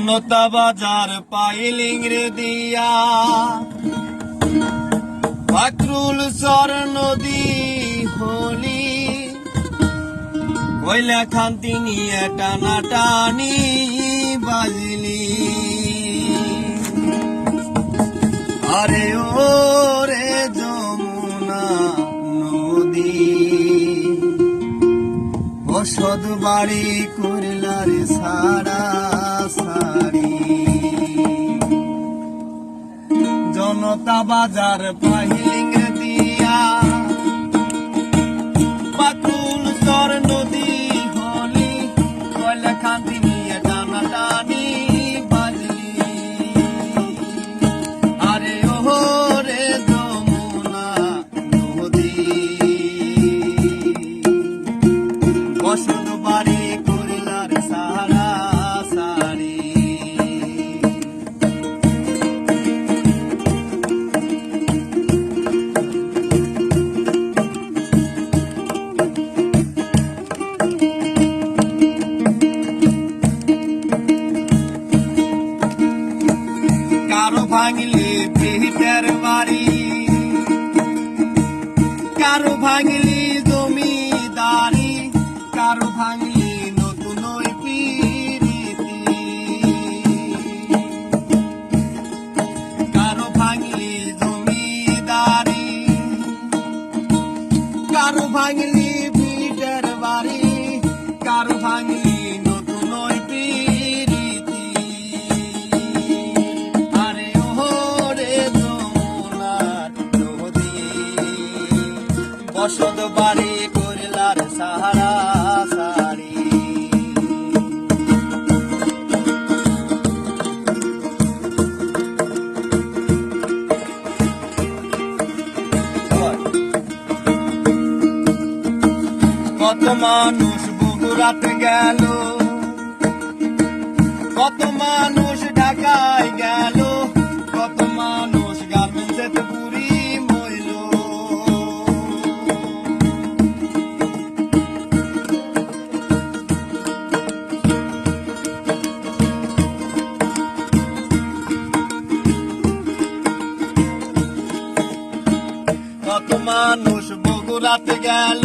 জনতা বাজার পাইলিং দিয়া। ফাকরুল সর নদী হলি। কইলা খান্তি নিয়ে টানা টানি বাজলি। আরে ও রে যমুনা নদী। বসত বাড়ি করলার সারা সারি। জনতা বাজার পাহিলিং দিয়া পাকুল চর নদী হলি, কয়লা খান্তি বসত বাড়ি করলার সাহারা সারি। কত মানুষ বগুড়াতে গেল কত মানুষ মানুষ বগুড়াতে গেল।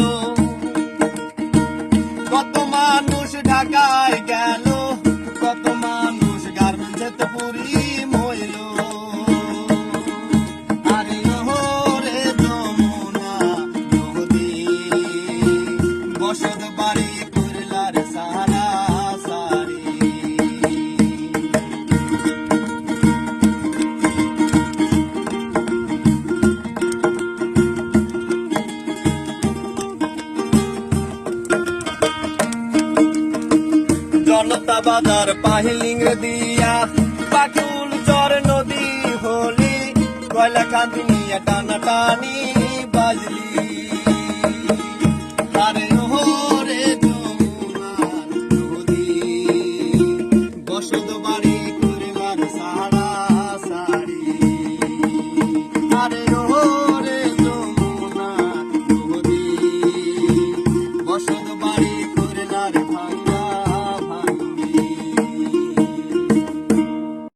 কত মানুষ ঢাকায় গেল। জনতা বাজার পাহিলিং দিয়া পাকুল চর নদী হলি কয়লা কান্দিনিয়া টানা টানি